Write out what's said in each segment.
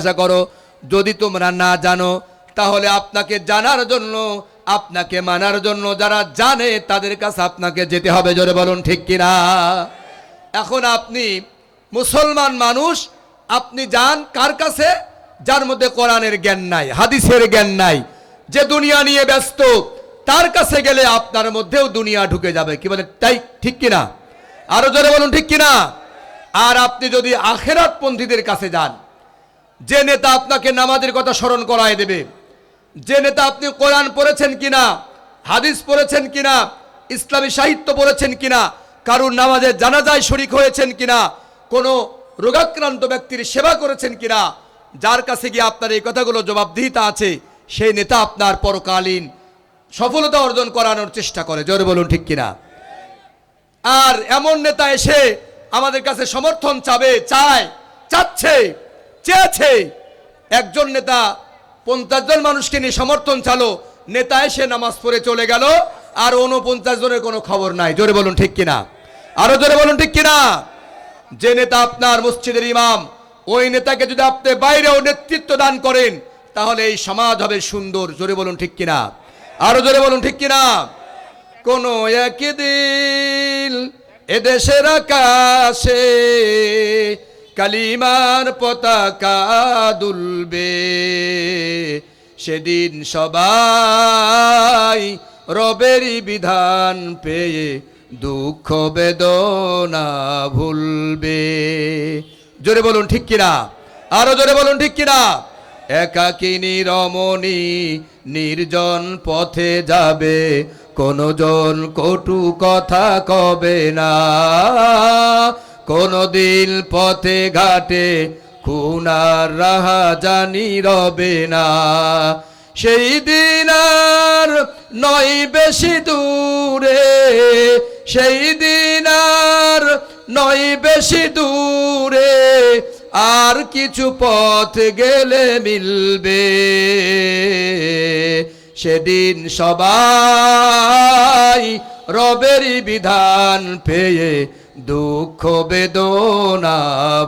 জিজ্ঞাসা করো, যদি তোমরা না জানো, তাহলে আপনাকে জানার জন্য, আপনাকে মানার জন্য যারা জানে, তাদের কাছে আপনাকে যেতে হবে, জোরে বলুন ঠিক কিনা? এখন আপনি মুসলমান মানুষ, আপনি যান কার কাছে? যার মধ্যে কোরআনের জ্ঞান নাই, হাদিসের জ্ঞান নাই। যে দুনিয়া নিয়ে ব্যস্ত, তার কাছে গেলে আপনার মধ্যেও দুনিয়া ঢুকে যাবে। কি বলে, তাই ঠিক কিনা? আরও জোরে বলুন ঠিক কিনা? আর আপনি যদি আখেরাত পন্থীদের কাছে যান যে নেতা আপনাকে নামাজের কথা স্মরণ করায় দেবে। যে নেতা আপনি কোরআন পড়েছেন কিনা, হাদিস পড়েছেন কিনা, ইসলামী সাহিত্য পড়েছেন কিনা, কারুর নামাজের জানাজায় শরিক হয়েছেন কিনা, কোনো রোগাক্রান্ত ব্যক্তির সেবা করেছেন কিনা, যার কাছে গিয়ে আপনার এই কথাগুলো জবাবদিহিতা আছে, সেই নেতা আপনার পরকালীন সফলতা অর্জন করানোর চেষ্টা করে। জোরে বলুন ঠিক কিনা? আর এমন নেতা এসে আমাদের কাছে সমর্থন চাবে, চায়, চাচ্ছে চেয়েছে। একজন নেতা, পঞ্চাশ জন মানুষকে নিয়ে সমর্থন চালো নেতা এসে নামাজ পড়ে চলে গেল, আর উনপঞ্চাশ জনের কোনো খবর নাই। জোরে বলুন ঠিক কিনা? আরও জোরে বলুন ঠিক কিনা? যে নেতা আপনার মসজিদের ইমাম, ওই নেতাকে যদি আপনি বাইরেও নেতৃত্ব দান করেন, তাহলে এই সমাজ হবে সুন্দর। জোরে বলুন ঠিক কিনা? আরও জোরে বলুন ঠিক কিনা? কোন একদিন এদেশের আকাশে কালিমার পতাকা দুলবে। সেদিন সবাই রবেরই বিধান পেয়ে দুঃখ বেদনা ভুলবে। জোরে বলুন, ঠিক কিনা? আরও জোরে বলুন, ঠিক কিনা? একাকিনী রমণী নির্জন পথে যাবে। কোনো জন কটু কথা কবে না। কোনো দিন পথে ঘাটে খুনার রাহা জানি রবে না। সেই দিন আর নয় বেশি দূরে, সেই দিন আর নয় বেশি দূরে, আর কিছু পথ গেলে মিলবে। সেদিন সবাই রবেরই বিধান পেয়ে দুঃখ বেদনা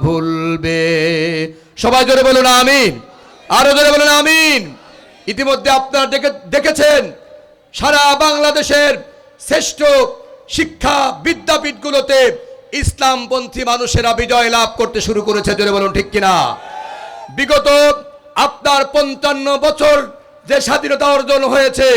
ভুলবে। সবাই জোরে বলুন আমিন। আরও জোরে বলুন আমিন। ইতিমধ্যে আপনারা দেখে দেখেছেন, সারা বাংলাদেশের শ্রেষ্ঠ শিক্ষা বিদ্যাপীঠগুলোতে ইসলামপন্থী মানুষেরা বিজয় লাভ করতে শুরু করেছে, জোরে বলুন ঠিক কিনা? বিগত আপনার পঞ্চান্ন বছর যে স্বাধীনতা অর্জন হয়েছে,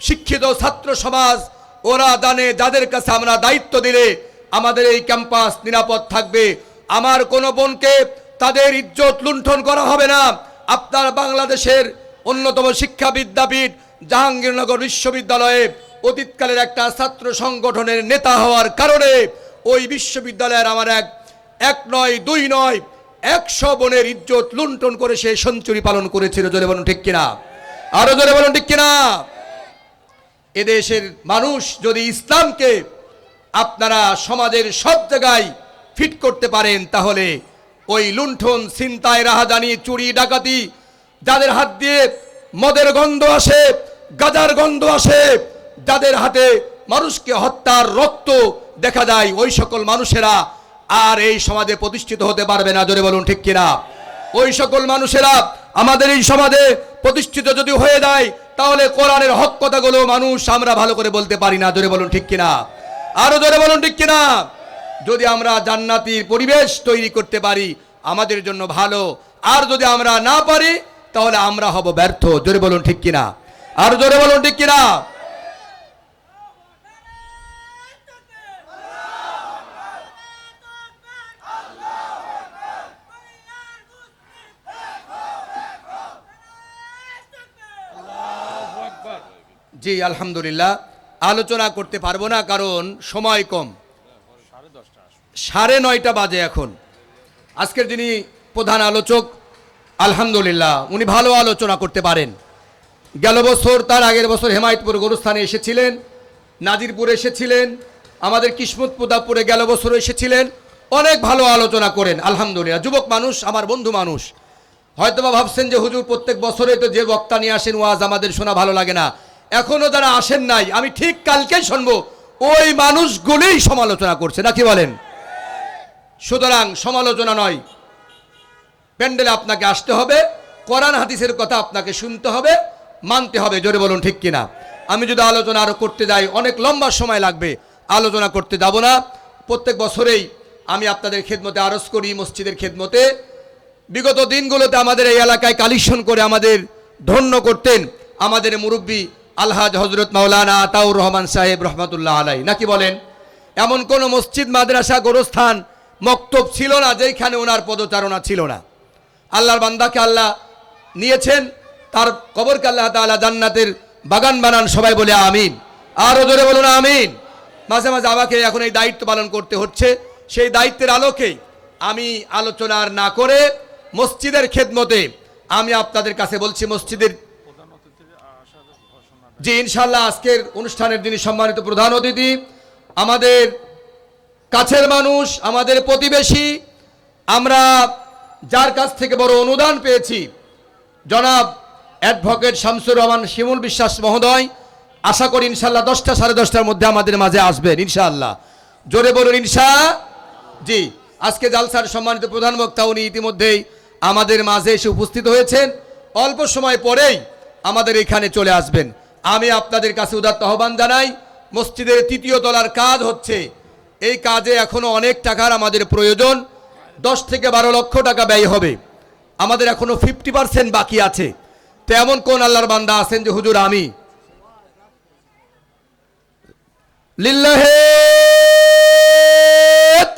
শিক্ষিত ছাত্র সমাজ, ওরা দানে যাদের কাছে আমরা দায়িত্ব দিলে আমাদের এই ক্যাম্পাস নিরাপদ থাকবে। আমার কোনো বোনকে তাদের ইজ্জত লুণ্ঠন করা হবে না। আপনার বাংলাদেশের অন্যতম শিক্ষা বিদ্যাপীঠ জাহাঙ্গীরনগর বিশ্ববিদ্যালয়ে অতীতকালের একটা ছাত্র সংগঠনের নেতা হওয়ার কারণে ওই বিশ্ববিদ্যালয়ের আমার এক এক নয়, দুই নয়, একশো বোনের ইজ্জত লুণ্ঠন করে সে সেঞ্চুরি পালন করেছিল। জোরে বলুন ঠিক কিনা? আরও জোরে বলুন ঠিক কিনা? এদেশের মানুষ যদি ইসলামকে আপনারা সমাজের সব জায়গায় ফিট করতে পারেন, তাহলে ওই লুণ্ঠন, ছিনতাই, রাহাজানি, চুরি, ডাকাতি, যাদের হাত দিয়ে মদের গন্ধ আসে, গাজার গন্ধ আসে, যাদের হাতে মানুষকে হত্যার রক্ত দেখা যায়, ওই সকল মানুষেরা আর এই সমাজে প্রতিষ্ঠিত হতে পারবে না, জোরে বলুন ঠিক কিনা? ওই সকল মানুষেরা আমাদের এই সমাজে প্রতিষ্ঠিত যদি হয়ে যায়, তাহলে কোরআনের হক কথাগুলো মানুষ আমরা ভালো করে বলতে পারি না, জোরে বলুন ঠিক কিনা? আরও জোরে বলুন ঠিক কিনা? যদি আমরা জান্নাতির পরিবেশ তৈরি করতে পারি, আমাদের জন্য ভালো। আর যদি আমরা না পারি, তাহলে আমরা হব ব্যর্থ। জোরে বলুন ঠিক কিনা? আর জোরে বলুন ঠিক কিনা? জি, আলহামদুলিল্লাহ। আলোচনা করতে পারব না, কারণ সময় কম। সাড়ে নয়টা বাজে এখন। আজকের যিনি প্রধান আলোচক, আলহামদুলিল্লাহ, উনি ভালো আলোচনা করতে পারেন। গেল বছর, তার আগের বছর হেমায়তপুর গরুস্থানে এসেছিলেন, নাজিরপুর এসেছিলেন, আমাদের কিসমতপুদাপুরে গেল বছর এসেছিলেন, অনেক ভালো আলোচনা করেন, আলহামদুলিল্লাহ। যুবক মানুষ, আমার বন্ধু মানুষ। হয়তোবা ভাবছেন যে, হুজুর, প্রত্যেক বছরে তো যে বক্তা নিয়ে আসেন, ওয়াজ আমাদের শোনা ভালো লাগে না। এখনও যারা আসেন নাই, আমি ঠিক কালকেই শুনব। ওই মানুষগুলোই সমালোচনা করছে নাকি বলেন? সুতরাং সমালোচনা নয়। প্যান্ডেলে আপনাকে আসতে হবে, কোরআন হাদিসের কথা আপনাকে শুনতে হবে, মানতে হবে, জোরে বলুন ঠিক কিনা? আমি যদি আলোচনা আরও করতে যাই, অনেক লম্বা সময় লাগবে, আলোচনা করতে যাব না। প্রত্যেক বছরেই আমি আপনাদের খেদমতে আরজ করি, মসজিদের খেদমতে। বিগত দিনগুলোতে আমাদের এই এলাকায় কালিশন করে আমাদের ধন্য করতেন। আমাদের মুরব্বী আলহাজ হজরত মাওলানা আতাউর রহমান সাহেব রহমতুল্লাহ আলাই নাকি বলেন, এমন কোন মসজিদ, মাদ্রাসা, গোরস্থান মক্তব ছিল না যেখানে ওনার পদচারণা ছিল না। আল্লাহর বান্দাকে আল্লাহ নিয়েছেন, তার কবরকে আল্লাহ তাআলা জান্নাতের বাগান বানান, সবাই বলে আমিন। আরও জোরে বলুন আমিন। মাঝে মাঝে আমাকে এখন এই দায়িত্ব পালন করতে হচ্ছে, সেই দায়িত্বের আলোকেই আমি আলোচনার না করে মসজিদের খেদমতে আমি আপনাদের কাছে বলছি, মসজিদের জি ইনশাল্লাহ আজকের অনুষ্ঠানের যিনি সম্মানিত প্রধান অতিথি, আমাদের কাছের মানুষ, আমাদের প্রতিবেশী, আমরা যার কাছ থেকে বড় অনুদান পেয়েছি, জনাব অ্যাডভোকেট শামসুর রহমান শিমুল বিশ্বাস মহোদয়, আশা করি ইনশাল্লাহ দশটা সাড়ে দশটার মধ্যে আমাদের মাঝে আসবেন, ইনশাআল্লাহ। জোরে বলুন, ইনশা। জি, আজকে জালসার সম্মানিত প্রধান বক্তা উনি ইতিমধ্যেই আমাদের মাঝে এসে উপস্থিত হয়েছেন। অল্প সময় পরেই আমাদের এখানে চলে আসবেন। আমি আপনাদের কাছে উদাত্ত আহ্বান জানাই, মসজিদের তৃতীয় তলার কাজ হচ্ছে, এই কাজে এখনও অনেক টাকার আমাদের প্রয়োজন, দশ থেকে বারো লক্ষ টাকা ব্যয় হবে। আমাদের এখনও ফিফটি পার্সেন্ট বাকি আছে। তো এমন কোন আল্লাহর বান্দা আছেন যে, হুজুর, আমি লিল্লাহে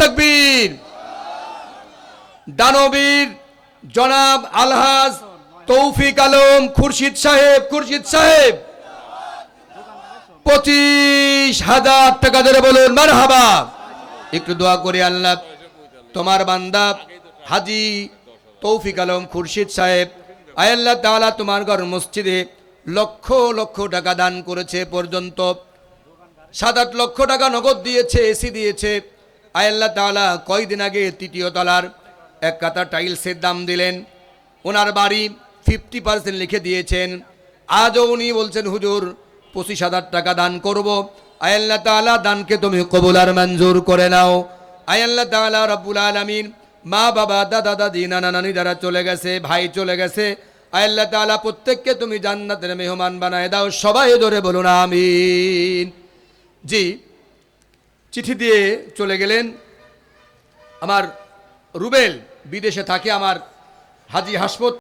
তাকবীর, দানবীর, জনাব আলহাজ তৌফিক আলম, খুরশিদ সাহেব খুরশিদ সাহেব পঁচিশ হাজার টাকা ধরে বলুন মার হাবা একটু দোয়া করে আল্লাহ, তোমার বান্দা হাজি তৌফিক আলম খুরশিদ সাহেব আয়াল্লাহ তাআলা তোমার ঘর মসজিদে লক্ষ লক্ষ টাকা দান করেছে পর্যন্ত। সাত আট লক্ষ টাকা নগদ দিয়েছে, এসি দিয়েছে। আয়াল্লাহ তাআলা কয়দিন আগে তৃতীয় তলার এক কাতা টাইলসের দাম দিলেন। ওনার বাড়ি ফিফটি পার্সেন্ট লিখে দিয়েছেন। আজও উনি বলছেন, হুজুর পঁচিশ হাজার টাকা দান করব। আয়াল্লাহ তাআলা দানকে তুমি কবুল আর মঞ্জুর করে নাও। আয়াল্লাহ তাআলা রাব্বুল আলামিন মা, বাবা, দাদা, দাদি, নানা, নানি যারা চলে গেছে, ভাই চলে গেছে আয়াল্লাহ তাআলা প্রত্যেককে তুমি জান্নাতের মেহমান বানায় দাও, সবাই ধরে বলুন, আমিন। জি, চিঠি দিয়ে চলে গেলেন আমার রুবেল, বিদেশে থাকে আমার হাজি হাসমত